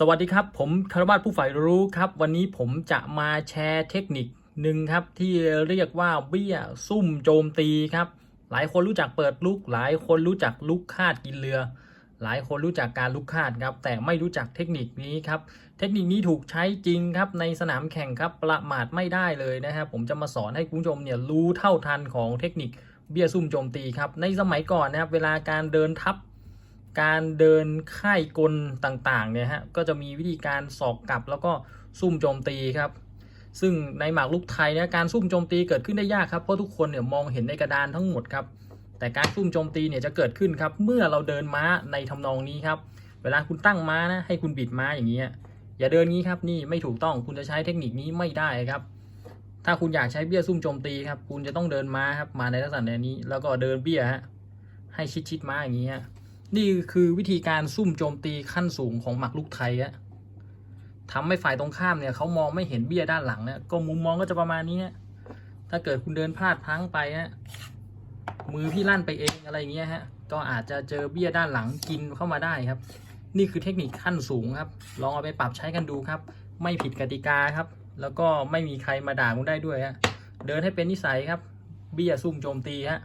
สวัสดีครับ ผมคารวาสผู้ใฝ่รู้ครับ วันนี้ผมจะมาแชร์เทคนิคหนึ่งครับ ที่เรียกว่าเบี้ยซุ่มโจมตีครับ หลายคนรู้จักเปิดลุก หลายคนรู้จักลุกคาดกินเรือ หลายคนรู้จักการลุกคาดครับ แต่ไม่รู้จักเทคนิคนี้ครับ เทคนิคนี้ถูกใช้จริงครับ ในสนามแข่งครับประมาทไม่ได้เลยนะครับ ผมจะมาสอนให้คุณผู้ชมเนี่ยรู้เท่าทันของเทคนิคเบี้ยซุ่มโจมตีครับ ในสมัยก่อนนะครับ เวลาการเดินทับ การเดินค่ายกลต่างๆเนี่ยฮะก็จะมีวิธีการสอกกลับแล้วก็ซุ่มโจมตีครับ ซึ่งในหมากรุกไทยเนี่ยการซุ่มโจมตีเกิดขึ้นได้ยากครับเพราะทุกคนเนี่ยมองเห็นในกระดานทั้งหมดครับแต่การซุ่มโจมตีเนี่ยจะเกิดขึ้นครับ เมื่อเราเดินม้าในทำนองนี้ครับ เวลาคุณตั้งม้านะให้คุณบิดม้าอย่างนี้อย่าเดินงี้ครับนี่ไม่ถูกต้องคุณจะใช้เทคนิคนี้ไม่ได้ครับ ถ้าคุณอยากใช้เบี้ยซุ่มโจมตีครับ คุณจะต้องเดินม้าครับมาในลักษณะนี้ แล้วก็เดินเบี้ยฮะให้ชิดๆม้าอย่างนี้ฮะ นี่คือวิธีการซุ่มโจมตีขั้นสูงของหมักลุกไทยอะทำให้ฝ่ายตรงข้ามเนี่ยเขามองไม่เห็นเบี้ยด้านหลังเนี่ยก็มุมมองก็จะประมาณนี้ฮะถ้าเกิดคุณเดินพลาดพังไปฮะมือพี่ลั่นไปเองอะไรอย่างเงี้ยฮะ ก็อาจจะเจอเบี้ยด้านหลังกินเข้ามาได้ครับ นี่คือเทคนิคขั้นสูงครับ ลองเอาไปปรับใช้กันดูครับ ไม่ผิดกติกาครับ แล้วก็ไม่มีใครมาด่าคุณได้ด้วยฮะ เดินให้เป็นนิสัยครับ เบี้ยซุ่มโจมตีฮะ